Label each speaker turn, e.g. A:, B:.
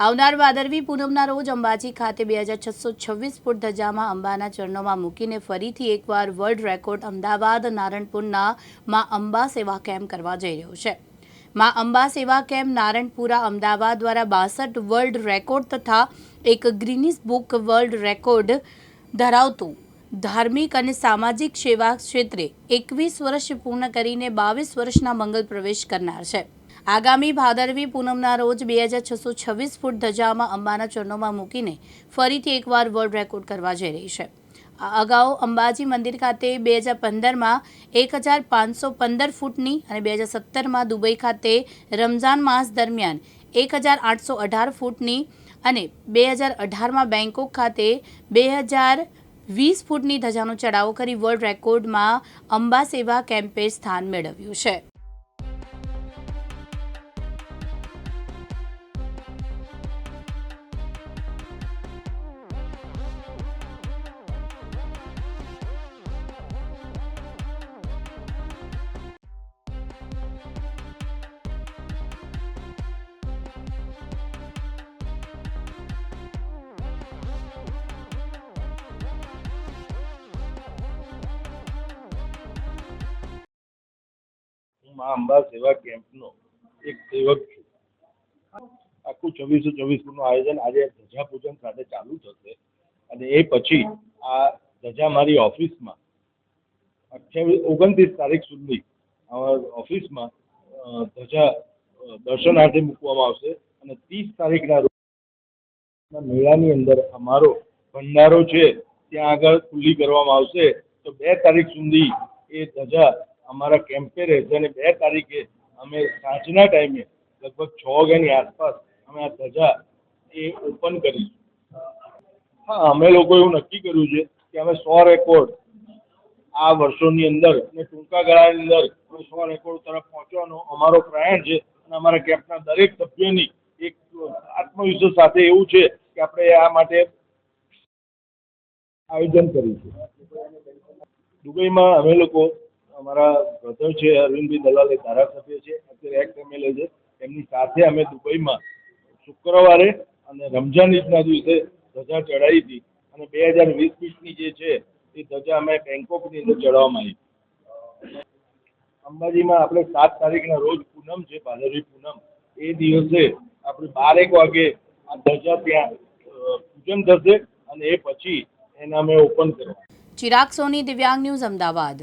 A: આવનાર ભાદરવી પૂનમના રોજ અંબાજી ખાતે બે હજાર છસો છવ્વીસ ફૂટ ધજામાં અંબાના ચરણોમાં મૂકીને ફરીથી એકવાર વર્લ્ડ રેકોર્ડ અમદાવાદ નારણપુરના માં અંબા સેવા કેમ્પ કરવા જઈ રહ્યો છે. માં અંબા સેવા કેમ્પ નારણપુરા અમદાવાદ દ્વારા બાસઠ વર્લ્ડ રેકોર્ડ તથા એક ગ્રીનિસ બુક વર્લ્ડ રેકોર્ડ ધરાવતું ધાર્મિક અને સામાજિક સેવા ક્ષેત્રે એકવીસ વર્ષ પૂર્ણ કરીને બાવીસ વર્ષના મંગલ પ્રવેશ કરનાર છે. આગામી ભાદરવી પૂનમના રોજ બે હજાર છસો છવ્વીસ ફૂટ ધજામાં અંબાના ચરણોમાં મૂકીને ફરીથી એકવાર વર્લ્ડ રેકોર્ડ કરવા જઈ રહી છે. આ અગાઉ અંબાજી મંદિર ખાતે બે હજાર પંદરમાં એક હજાર પાંચસો પંદર ફૂટની અને બે હજાર સત્તરમાં દુબઈ ખાતે રમઝાન માસ દરમિયાન એક હજાર આઠસો અઢાર ફૂટની અને બે હજાર અઢારમાં બેંકોક ખાતે બે હજાર વીસ ફૂટની ધજાનો ચડાવો કરી વર્લ્ડ રેકોર્ડમાં અંબા સેવા કેમ્પે સ્થાન મેળવ્યું છે.
B: હું મા અંબા સેવા કેમ્પનો એક સેવક છું. આખું ચોવીસો ચોવીસનું આયોજન આજે ધજા પૂજન સાથે ચાલુ થશે અને એ પછી આ ધજા મારી ઓફિસમાં અઠ્યાવીસ, ઓગણત્રીસ તારીખ સુધી ઓફિસમાં ધજા દર્શનાર્થે મૂકવામાં આવશે અને ત્રીસ તારીખના રોજ મેળાની અંદર અમારો ભંડારો છે, ત્યાં આગળ ખુલ્લી કરવામાં આવશે. તો બે તારીખ સુધી એ ધજા અમારા કેમ્પે રહેશે અને બે તારીખે અમે સાંજના ટાઈમે, લગભગ છ વાગ્યાની આસપાસ, અમે આ ધજા એ ઓપન કરીશું. હા, અમે લોકો એવું નક્કી કર્યું છે કે અમે સો રેકોર્ડ આ વર્ષોની અંદર અને ટૂંકા ગાળાની અંદર અમે સો રેકોર્ડ તરફ પહોંચવાનો અમારો પ્રયાણ છે અને અમારા કેમ્પના દરેક સભ્યની એક આત્મવિશ્વાસ સાથે એવું છે કે આપણે આ માટે આયોજન કરીશું દુબઈમાં અમે લોકો અમારા બ્રધર છે, અરવિંદભાઈ દલાલ એ ધારાસભ્ય છે, અત્યારે એક્ટ એમએલએ છે. એમની સાથે અમે દુબઈમાં શુક્રવારે અને રમઝાન ઈદના દિવસે ધજા ચડાવી હતી. અને બે હજાર વીસ ફીટની જે છે, એ ધજા અમે બેંકોકની અંદર ચડાવવામાં આવી. અંબાજીમાં આપણે સાત તારીખના રોજ પૂનમ છે, ભાદરવી પૂનમ. એ દિવસે આપણે બારેક વાગે આ ધજા ત્યાં પૂજન થશે અને એ પછી એને અમે ઓપન કરવા.
A: ચિરાગ સોની, દિવ્યાંગ ન્યૂઝ, અમદાવાદ.